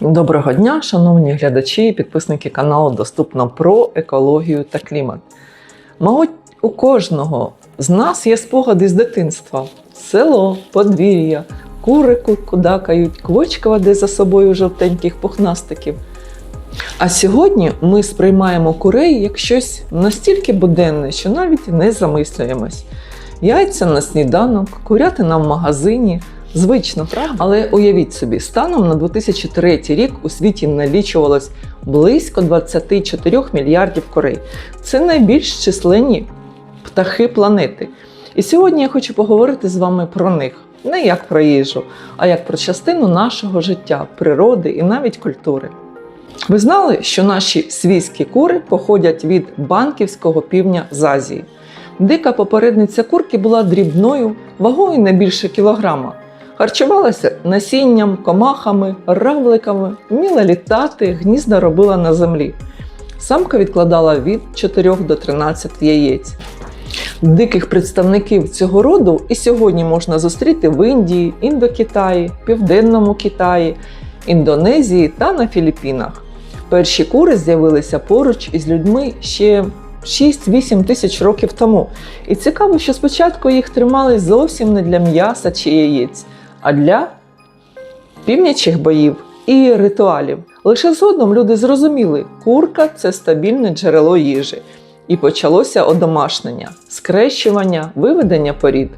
Доброго дня, шановні глядачі і підписники каналу Доступно про екологію та клімат. Мабуть, у кожного з нас є спогади з дитинства: село, подвір'я, кури кудакають, квочка веде за собою жовтеньких пухнастиків. А сьогодні ми сприймаємо курей як щось настільки буденне, що навіть не замислюємось. Яйця на сніданок, курятина в магазині. Звично, правда? Але уявіть собі, станом на 2003 рік у світі налічувалось близько 24 мільярдів курей. Це найбільш численні птахи планети. І сьогодні я хочу поговорити з вами про них. Не як про їжу, а як про частину нашого життя, природи і навіть культури. Ви знали, що наші свійські кури походять від банківського півня з Азії. Дика попередниця курки була дрібною, вагою не більше кілограма. Харчувалася насінням, комахами, равликами, вміла літати, гнізда робила на землі. Самка відкладала від 4 до 13 яєць. Диких представників цього роду і сьогодні можна зустріти в Індії, Індокитаї, Південному Китаї, Індонезії та на Філіппінах. Перші кури з'явилися поруч із людьми ще 6-8 тисяч років тому. І цікаво, що спочатку їх тримали зовсім не для м'яса чи яєць, а для півнячих боїв і ритуалів. Лише згодом люди зрозуміли, курка це стабільне джерело їжі. І почалося одомашнення, скрещування, виведення порід.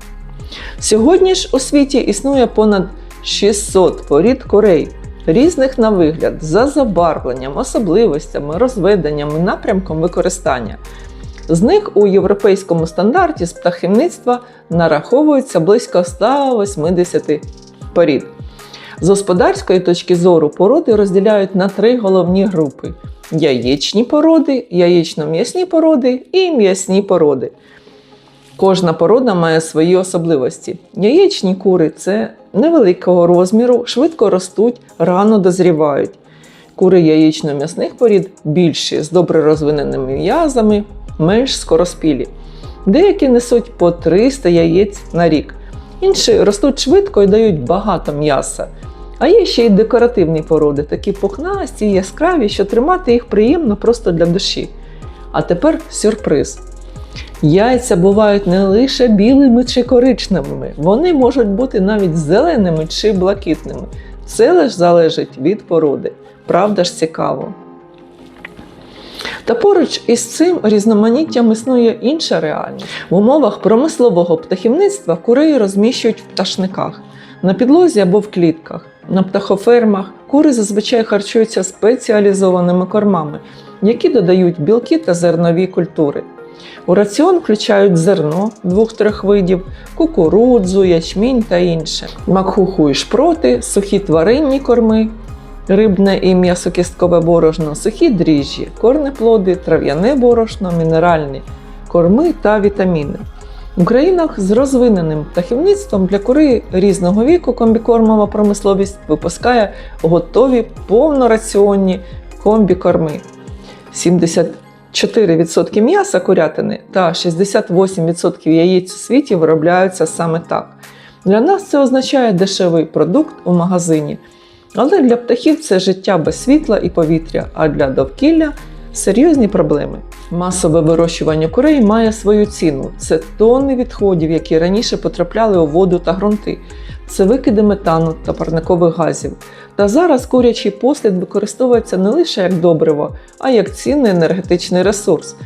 Сьогодні ж у світі існує понад 600 порід курей, різних на вигляд, за забарвленням, особливостями, розведенням і напрямком використання. З них у європейському стандарті з птахівництва нараховується близько 180 порід. З господарської точки зору породи розділяють на три головні групи: яєчні породи, яєчно-м'ясні породи і м'ясні породи. Кожна порода має свої особливості. Яєчні кури це невеликого розміру, швидко ростуть, рано дозрівають. Кури яєчно-м'ясних порід більші, з добре розвиненими м'язами, менш скороспілі. Деякі несуть по 300 яєць на рік. Інші ростуть швидко і дають багато м'яса. А є ще й декоративні породи, такі пухнасті, яскраві, що тримати їх приємно просто для душі. А тепер сюрприз. Яйця бувають не лише білими чи коричневими, вони можуть бути навіть зеленими чи блакитними. Це лише залежить від породи. Правда ж цікаво. Та поруч із цим різноманіттям існує інша реальність. В умовах промислового птахівництва курей розміщують в пташниках, на підлозі або в клітках. На птахофермах кури зазвичай харчуються спеціалізованими кормами, які додають білки та зернові культури. У раціон включають зерно двох-трьох видів, кукурудзу, ячмінь та інше, макхуху і шпроти, сухі тваринні корми, рибне і м'ясокісткове борошно, сухі дріжджі, корнеплоди, трав'яне борошно, мінеральні корми та вітаміни. В країнах з розвиненим птахівництвом для кури різного віку комбікормова промисловість випускає готові повнораціонні комбікорми. 74% м'яса курятини та 68% яєць у світі виробляються саме так. Для нас це означає дешевий продукт у магазині. Але для птахів це життя без світла і повітря, а для довкілля серйозні проблеми. Масове вирощування курей має свою ціну. Це тонни відходів, які раніше потрапляли у воду та ґрунти. Це викиди метану та парникових газів. Та зараз курячий послід використовується не лише як добриво, а як цінний енергетичний ресурс.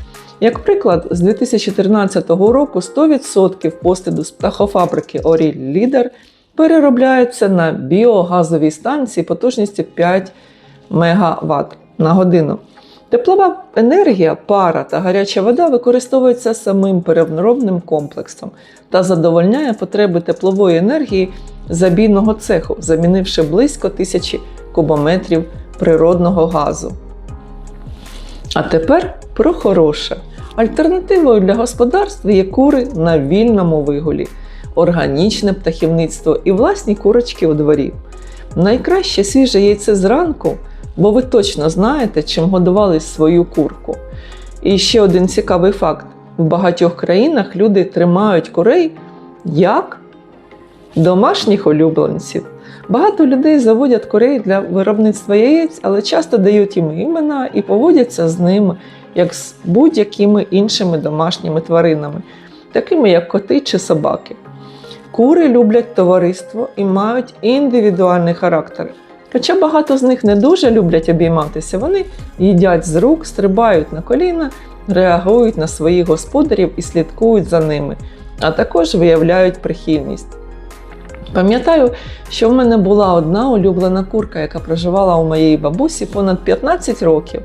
Як приклад, з 2013 року 100% посліду з птахофабрики Оріль Лідер переробляється на біогазовій станції потужністю 5 МВт на годину. Теплова енергія, пара та гаряча вода використовуються самим переробним комплексом та задовольняє потреби теплової енергії забійного цеху, замінивши близько тисячі кубометрів природного газу. А тепер про хороше. Альтернативою для господарств є кури на вільному вигулі, органічне птахівництво і власні курочки у дворі. Найкраще свіже яйце зранку, бо ви точно знаєте, чим годували свою курку. І ще один цікавий факт: в багатьох країнах люди тримають курей як домашніх улюбленців. Багато людей заводять курей для виробництва яєць, але часто дають їм імена і поводяться з ними як з будь-якими іншими домашніми тваринами, такими як коти чи собаки. Кури люблять товариство і мають індивідуальний характер. Хоча багато з них не дуже люблять обійматися, вони їдять з рук, стрибають на коліна, реагують на своїх господарів і слідкують за ними, а також виявляють прихильність. Пам'ятаю, що в мене була одна улюблена курка, яка проживала у моєї бабусі понад 15 років,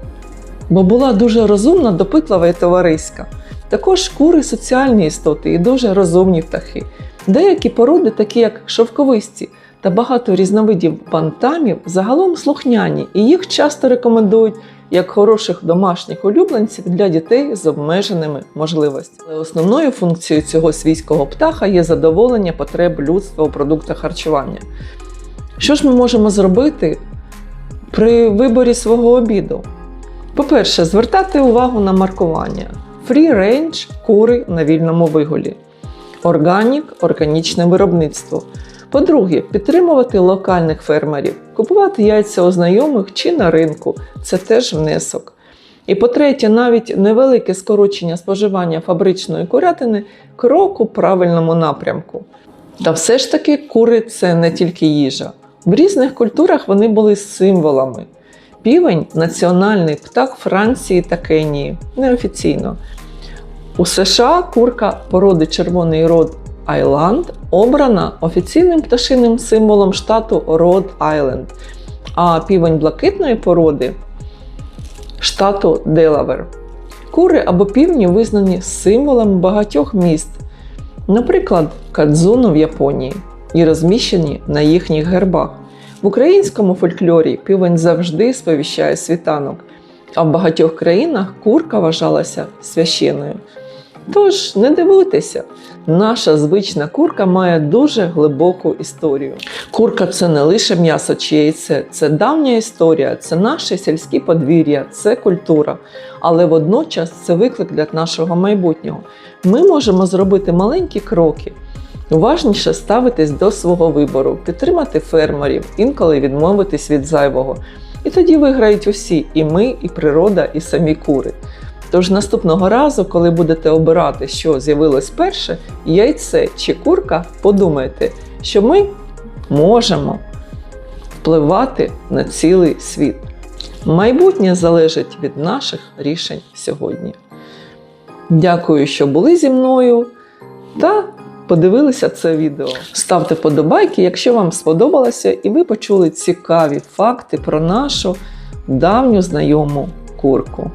бо була дуже розумна, допитлива і товариська. Також кури соціальні істоти і дуже розумні птахи. Деякі породи, такі як шовковисті та багато різновидів бантамів, загалом слухняні, і їх часто рекомендують як хороших домашніх улюбленців для дітей з обмеженими можливостями. Але основною функцією цього свійського птаха є задоволення потреб людства у продуктах харчування. Що ж ми можемо зробити при виборі свого обіду? По-перше, звертати увагу на маркування. Free range кури на вільному вигулі. Органік органічне виробництво. По-друге, підтримувати локальних фермерів, купувати яйця у знайомих чи на ринку це теж внесок. І по-третє, навіть невелике скорочення споживання фабричної курятини крок у правильному напрямку. Та все ж таки кури це не тільки їжа. В різних культурах вони були символами. Півень національний птах Франції та Кенії, неофіційно. У США курка породи червоний род Айланд обрана офіційним пташиним символом штату Род Айленд, а півень блакитної породи штату Делавер. Кури або півні визнані символами багатьох міст, наприклад, Кадзуну в Японії, і розміщені на їхніх гербах. В українському фольклорі півень завжди сповіщає світанок, а в багатьох країнах курка вважалася священною. Тож не дивуйтеся, наша звична курка має дуже глибоку історію. Курка це не лише м'ясо чи яйце, це давня історія, це наше сільське подвір'я, це культура. Але водночас це виклик для нашого майбутнього. Ми можемо зробити маленькі кроки. Уважніше ставитись до свого вибору, підтримати фермерів, інколи відмовитись від зайвого. І тоді виграють усі і ми, і природа, і самі кури. Тож наступного разу, коли будете обирати, що з'явилось перше, яйце чи курка, подумайте, що ми можемо впливати на цілий світ. Майбутнє залежить від наших рішень сьогодні. Дякую, що були зі мною та подивилися це відео. Ставте подобайки, якщо вам сподобалося, і ви почули цікаві факти про нашу давню знайому курку.